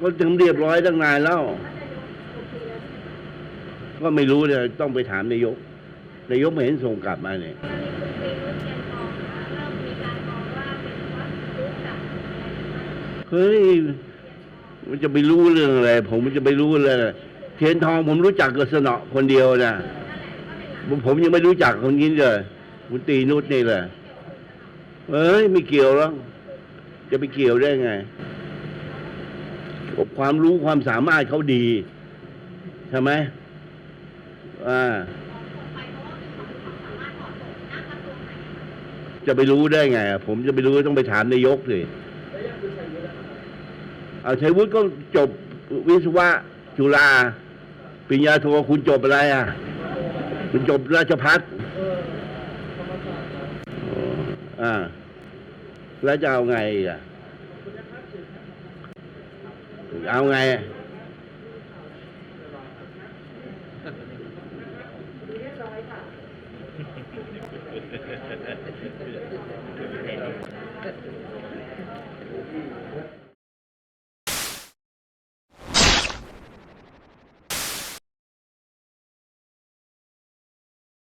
ก็ถึงเรียบร้อยตั้งนานแล้ว ก็ไม่รู้เลยต้องไปถามนายก นายกไม่เห็นส่งกลับมาเนี่ยเฮ้ยมันจะไปรู้เรื่องอะไร ผมมันจะไปรู้เลยเทียนทองผมรู้จักกับสนอคนเดียวนะผมยังไม่รู้จักคนนี้เลยคุณตีนุชนี่เลยเอ้ยไม่เกี่ยวหรอกจะไปเกี่ยวได้ไง ความรู้ความสามารถเขาดี ใช่ไหมอ่าจะไปรู้ได้ไง ผมจะไปรู้ต้องไปถามนายกสิเอาชัยวุฒิก็จบวิศวะจุฬาปริญญาโทคุณจบอะไรอะ คุณจบราชพัฒอ๋ออ่า แล้วจะเอาไงอะ เอาไงอะ